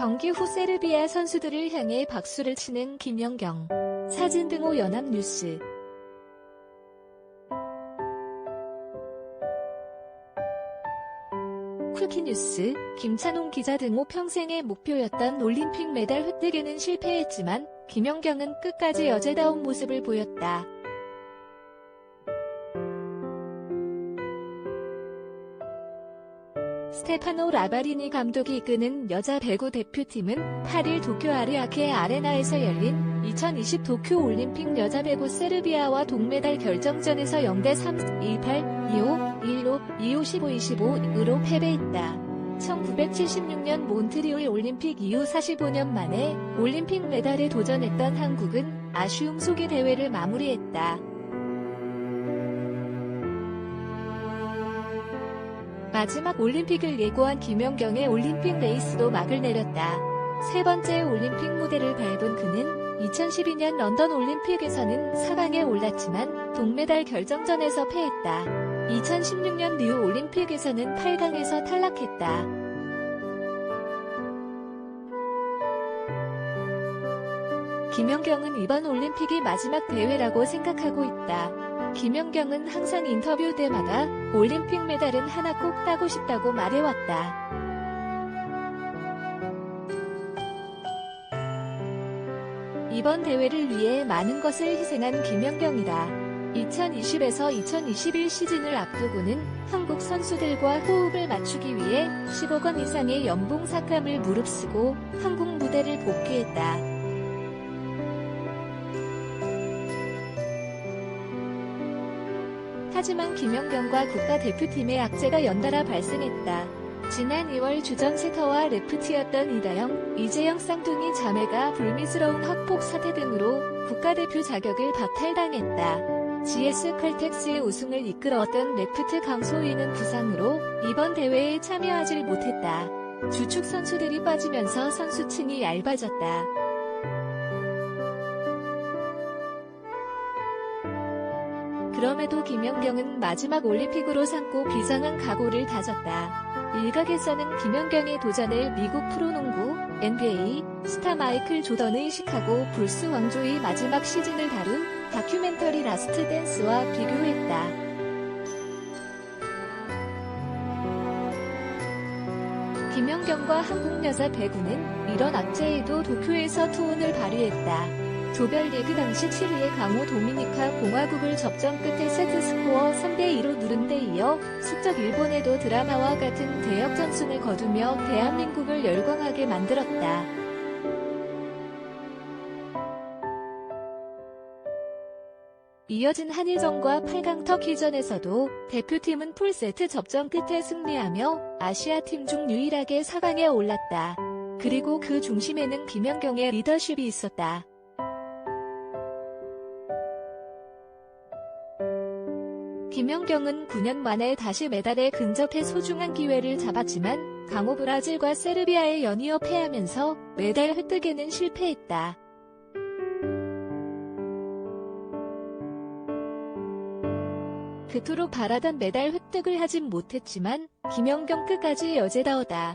경기 후 세르비아 선수들을 향해 박수를 치는 김연경. 사진 등호 연합뉴스. 쿠키뉴스, 김찬홍 기자 등호 평생의 목표였던 올림픽 메달 획득에는 실패했지만 김연경은 끝까지 여제다운 모습을 보였다. 스테파노 라바리니 감독이 이끄는 여자 배구 대표팀은 8일 도쿄 아르아케 아레나에서 열린 2020 도쿄 올림픽 여자 배구 세르비아와 동메달 결정전에서 0대 3, 2-8, 2-5, 1-5, 2-5, 15-25으로 패배했다. 1976년 몬트리올 올림픽 이후 45년 만에 올림픽 메달에 도전했던 한국은 아쉬움 속의 대회를 마무리했다. 마지막 올림픽을 예고한 김연경의 올림픽 레이스도 막을 내렸다. 세 번째 올림픽 무대를 밟은 그는 2012년 런던 올림픽에서는 4강에 올랐지만 동메달 결정전에서 패했다. 2016년 리우 올림픽에서는 8강에서 탈락했다. 김연경은 이번 올림픽이 마지막 대회라고 생각하고 있다. 김연경은 항상 인터뷰 때마다 올림픽 메달은 하나 꼭 따고 싶다고 말해왔다. 이번 대회를 위해 많은 것을 희생한 김연경이다. 2020에서 2021 시즌을 앞두고는 한국 선수들과 호흡을 맞추기 위해 10억 원 이상의 연봉 삭감을 무릅쓰고 한국 무대를 복귀했다. 하지만 김연경과 국가대표팀의 악재가 연달아 발생했다. 지난 2월 주전 세터와 레프트였던 이다영, 이재영 쌍둥이 자매가 불미스러운 학폭 사태 등으로 국가대표 자격을 박탈당했다. GS 칼텍스의 우승을 이끌어왔던 레프트 강소희는 부상으로 이번 대회에 참여하지 못했다. 주축 선수들이 빠지면서 선수층이 얇아졌다. 그럼에도 김연경은 마지막 올림픽으로 삼고 비상한 각오를 다졌다. 일각에서는 김연경의 도전을 미국 프로농구, NBA, 스타 마이클 조던의 시카고 불스 왕조의 마지막 시즌을 다룬 다큐멘터리 라스트 댄스와 비교했다. 김연경과 한국 여자 배구는 이런 악재에도 도쿄에서 투혼을 발휘했다. 조별리그 당시 7위의 강호 도미니카 공화국을 접전 끝에 세트스코어 3대2로 누른 데 이어 숙적 일본에도 드라마와 같은 대역전승을 거두며 대한민국을 열광하게 만들었다. 이어진 한일전과 8강 터키전에서도 대표팀은 풀세트 접전 끝에 승리하며 아시아팀 중 유일하게 4강에 올랐다. 그리고 그 중심에는 김연경의 리더십이 있었다. 김연경은 9년 만에 다시 메달에 근접해 소중한 기회를 잡았지만 강호 브라질과 세르비아에 연이어 패하면서 메달 획득에는 실패했다. 그토록 바라던 메달 획득을 하진 못했지만 김연경 끝까지 여제다우다.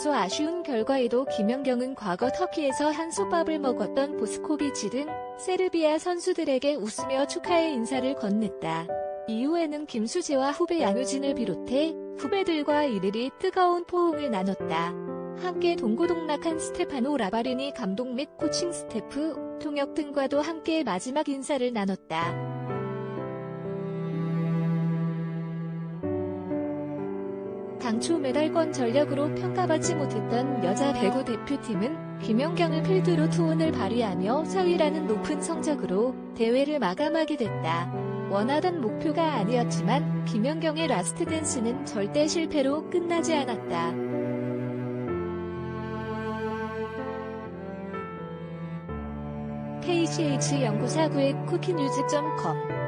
다소 아쉬운 결과에도 김연경은 과거 터키에서 한솥밥을 먹었던 보스코비치 등 세르비아 선수들에게 웃으며 축하의 인사를 건넸다. 이후에는 김수재와 후배 양효진을 비롯해 후배들과 이들이 뜨거운 포옹을 나눴다. 함께 동고동락한 스테파노 라바르니 감독 및 코칭 스태프, 통역 등과도 함께 마지막 인사를 나눴다. 당초 메달권 전력으로 평가받지 못했던 여자 배구 대표팀은 김연경을 필두로 투혼을 발휘하며 4위라는 높은 성적으로 대회를 마감하게 됐다. 원하던 목표가 아니었지만 김연경의 라스트 댄스는 절대 실패로 끝나지 않았다. KCH 연구사 구의 쿠키뉴즈.com